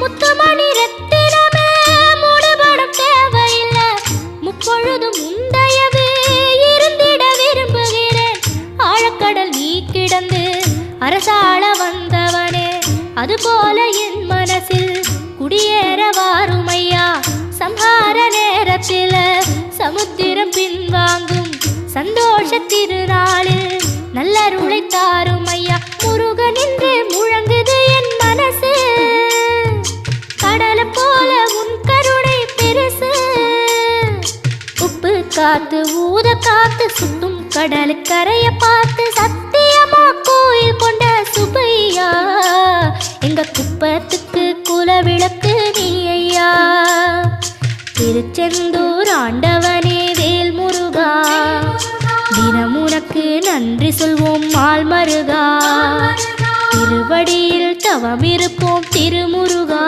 முத்துமணி ரத்தினமே மூடுபடம் தேவையில்லை. முப்பொழுதும் உந்தயவு இருந்திட விரும்புகிறேன். ஆழக்கடல் நீ கிடந்து அரசாள வந்தவனே அதுபோல என் மனசில் குடியேற வாருமையா? சம்ஹார நேரத்தில் சமுத்திரம் பின்வாங்கும் சந்தோஷ திருநாளில் நல்லருளை தாரும். காத்து ஊத காத்து சுத்தும் கடல் கரைய பார்த்து சத்தியமா கோயில் கொண்ட சுபையா எங்க குப்பத்துக்கு குலவிளக்கு நீ ஐயா. திருச்செந்தூர் ஆண்டவனே வேல் முருகா தினம் உனக்கு நன்றி சொல்வோம் மால் மருகா திருவடியில் தவம் இருப்போம் திருமுருகா.